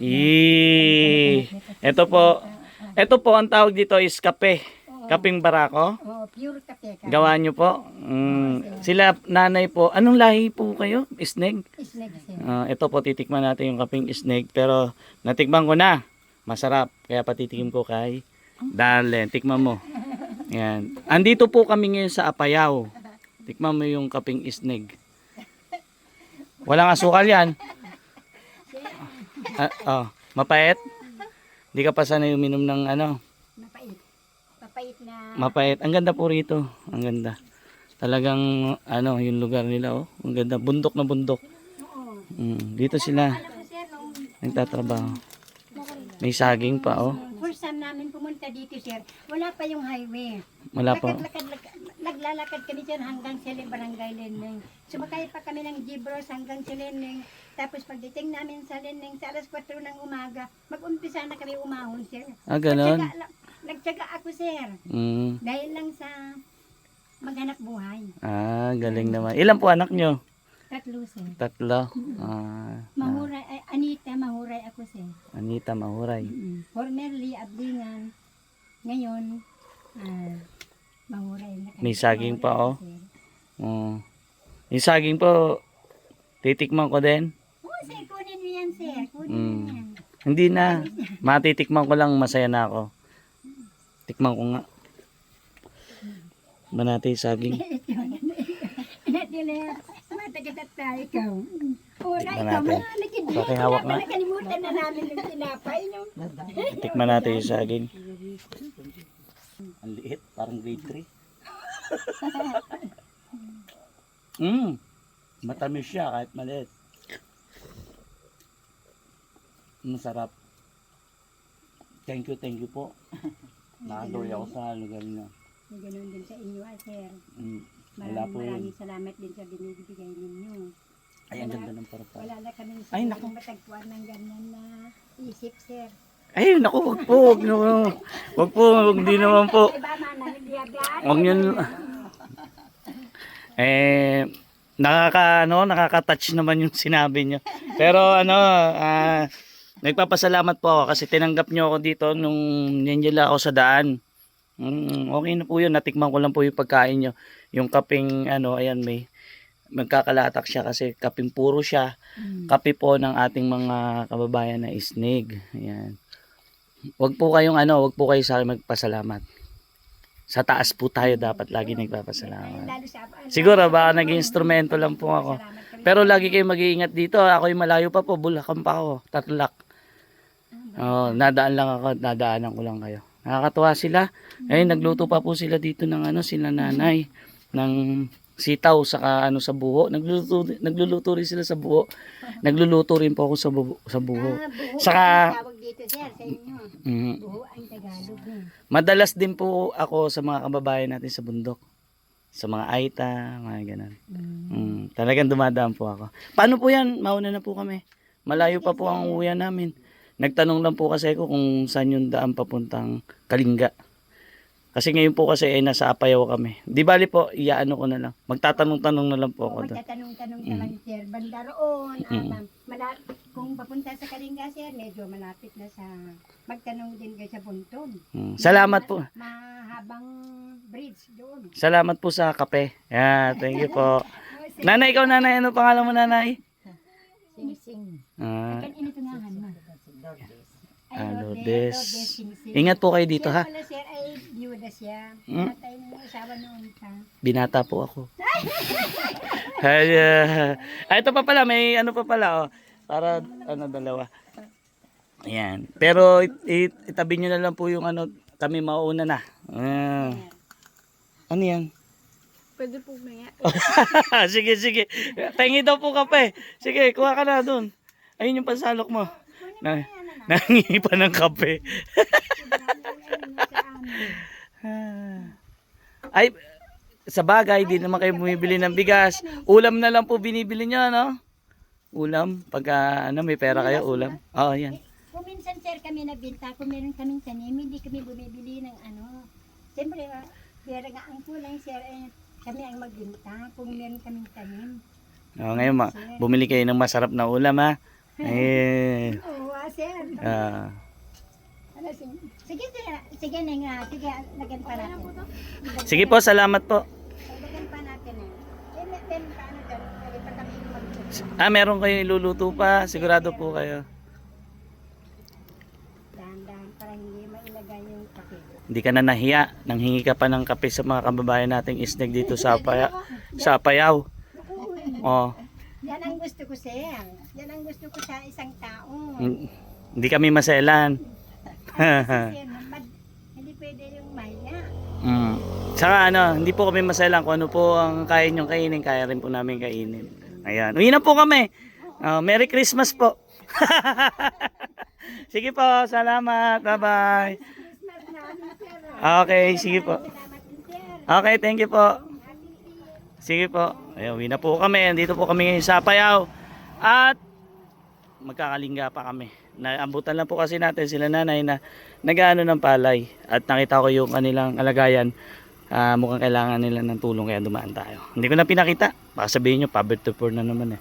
Eh, ito po. Ito po ang tawag dito is kape. Kaping barako. Oo, pure kape ka. Gawa nyo po. Mm, sila nanay po. Anong lahi po kayo? Isneg? Isneg sir. Ah, ito po titikman natin yung kaping isneg pero natikman ko na. Masarap. Kaya patitikim ko kay Darlen. Tikman mo. Yan. Andito po kami ngayon sa Apayao. Tikman mo yung kaping isneg. Walang asukal yan. Ah, oh, mapait? Hindi ka pa sanay uminom ng ano, Mapait. Mapait na. mapait. Ang ganda po rito. Ang ganda. Talagang ano, yung lugar nila oh. Ang ganda. Bundok na bundok. Oo. Mm, dito sila nagtatrabaho. May saging pa oh. first time namin pumunta dito sir, wala pa yung highway. Wala pa. Lakad, lakad, lakad, naglalakad kami dyan hanggang Sili Barangay Leneng. Sumakay pa kami ng Gibros hanggang sa Leneng. Tapos pagdating namin sa Leneng, sa alas 4 ng umaga, mag-umpisa na kami umahon, sir. Ah, la- nagtyaga ako, sir. Mm. Dahil lang sa maghanap buhay. Ah, galing naman. Ilan po anak nyo? Tatlo, sir. Tatlo. Ah, Mahuray, ay, Anita, mahuray ako, sir. Anita Mahuray. Mm. Formerly, Abdingan. Ngayon, ah. May saging pa, oh. Oh. Yung saging po, titikman ko din. Oo, sir, kunin mo yan, sir. Kunin Mm. mo yan. Hindi na. Matitikman ko lang, masaya na ako. Tikman ko nga. Manati yung saging. Hindi na, matagat tayo ikaw. Ora, Tignan ikaw, natin. mananagid. Pakihawak nga. Nakalimutan na namin yung tinapay. No? Tikman natin yung saging. Ang liit, parang grade 3. mm. Matamis siya kahit maliit. Masarap. Thank you, thank you po. Nakadoy ako sa lugar niyo. Ganun din sa inyo, ah, sir. Mm. Wala Maraming po maraming salamat din sa binibigay ninyo. Ay, ang ganda ng parapal. Wala na kami Ay, naku. matagpuan ng ganyan na isip, sir. Ay, naku, wag po. Wag, no, wag po, wag di naman po. Iba man, hindi agad. Huwag yun. Eh, nakaka, ano, nakaka-touch naman yung sinabi nyo. Pero ano, ah, nagpapasalamat po ako kasi tinanggap nyo ako dito nung ninjala ako sa daan. Mm, okay na po yun. Natikman ko lang po yung pagkain nyo. Yung kaping, ano, ayan, may magkakalatak siya kasi kaping puro siya. Mm. Kape po ng ating mga kababayan na isnig. Ayan. Wag po kayong ano, wag po kayo sa akin magpasalamat. Sa taas po tayo dapat lagi nagpapasalamat. Siguro baka naging instrumento lang po ako. Pero lagi kayo mag-iingat dito. Ako'y malayo pa po, Bulacan pa ako, Tatlak. Oh, nadaan lang ako, nadaanan ko lang kayo. Nakakatuwa sila. Eh nagluto pa po sila dito ng ano, sila nanay ng sitaw saka ano sa buho. Nagluluto nagluluto rin sila sa buho. Nagluluto rin po ako sa buho, sa buho. Ah, buho Saka- tawag dito, sir, sa inyo. Mm. Buho ang Tagalog. Eh. Madalas din po ako sa mga kababayan natin sa bundok. Sa mga aita, mga ganun. Mm. Mm, talagang dumadaan po ako. Paano po yan? Mauna na po kami. Malayo pa po ang uwian namin. Nagtanong lang po kasi ako kung saan yung daan papuntang Kalinga. Kasi ngayon po kasi ay nasa Apayaw kami. Di bali po, iyaano ko na lang. Magtatanong-tanong na lang po ako doon. Magtatanong-tanong ka lang, sir. Banda roon. ah, Mm. mala- kung papunta sa Kalinga, sir, medyo malapit na sa magtanong din kayo sa Bunton. Mm. Salamat po. Mahabang bridge doon. Salamat po sa kape. Yeah, thank you po. Nanay, ikaw nanay. Ano pangalan mo nanay? Sing-sing. Ah, Kan ini tungahan mo. Ay, Ah, Lourdes. Lourdes. Lourdes, sing-sing. ingat po kayo dito Siya ha. pala, sir, ay siya. Mm. Patay na yung asawa noon pa. Binata po ako. Ay, ah, ah, ito pa pala, may ano pa pala, oh. Para, ano, dalawa. Ayan. Pero, it, it- itabi nyo na lang po yung ano, kami mauuna na. Ah. Ano yan? Pwede po maya. sige, sige. Tingi daw po kape. Sige, kuha ka na dun. Ayun yung pansalok mo. Na, nangingi pa ng kape. Ah. Ay, sa bagay, di naman kayo bumibili ng bigas. Ulam na lang po binibili nyo, no? Ulam. Pagka, ano, may pera kayo, ulam. Oo, yan. Kung minsan sir kami nabinta, kung meron kaming tanim, hindi kami bumibili ng ano. Siyempre, ah, pera nga ang kulang sir, eh, kami ang magbinta kung meron kaming tanim. Oh, ngayon, ma, bumili kayo ng masarap na ulam, ha? Eh, Oo, ah, sir. ah, Ano, sige, sige, sige, sige, Neng, ah, sige, lagyan pa natin. sige po, salamat po. Lagyan pa natin eh. Eh, may- may paano dyan, pwede pa kami mag- Ah, meron kayong iluluto pa. Sigurado po kayo. Dahan-dahan para hindi mailagay yung kape. Hindi ka na nahiya. Nanghingi ka pa ng kape sa mga kababayan nating isneg dito sa, Paya, sa Payaw. Oh, Yan ang gusto ko, sir. Yan ang gusto ko sa isang tao. hin- hindi kami maselan. Hindi pwede yung maya. Mm. Saka ano, hindi po kami maselan kung ano po ang kaya nyong kainin, kaya rin po namin kainin. Ayan. Uwi na po kami. Oh, Merry Christmas po. sige po, salamat. Bye-bye. Okay, sige po. Okay, thank you po. Sige po. Ayun, uwi na po kami. Dito po kami ngayon sa Payaw. At magkakalingga pa kami. Naambutan lang po kasi natin sila nanay na nag-ano ng palay. At nakita ko yung kanilang alagayan. Ah, mukhang kailangan nila ng tulong kaya dumaan tayo. Hindi ko na pinakita. Baka sabihin nyo, poverty poor na naman eh.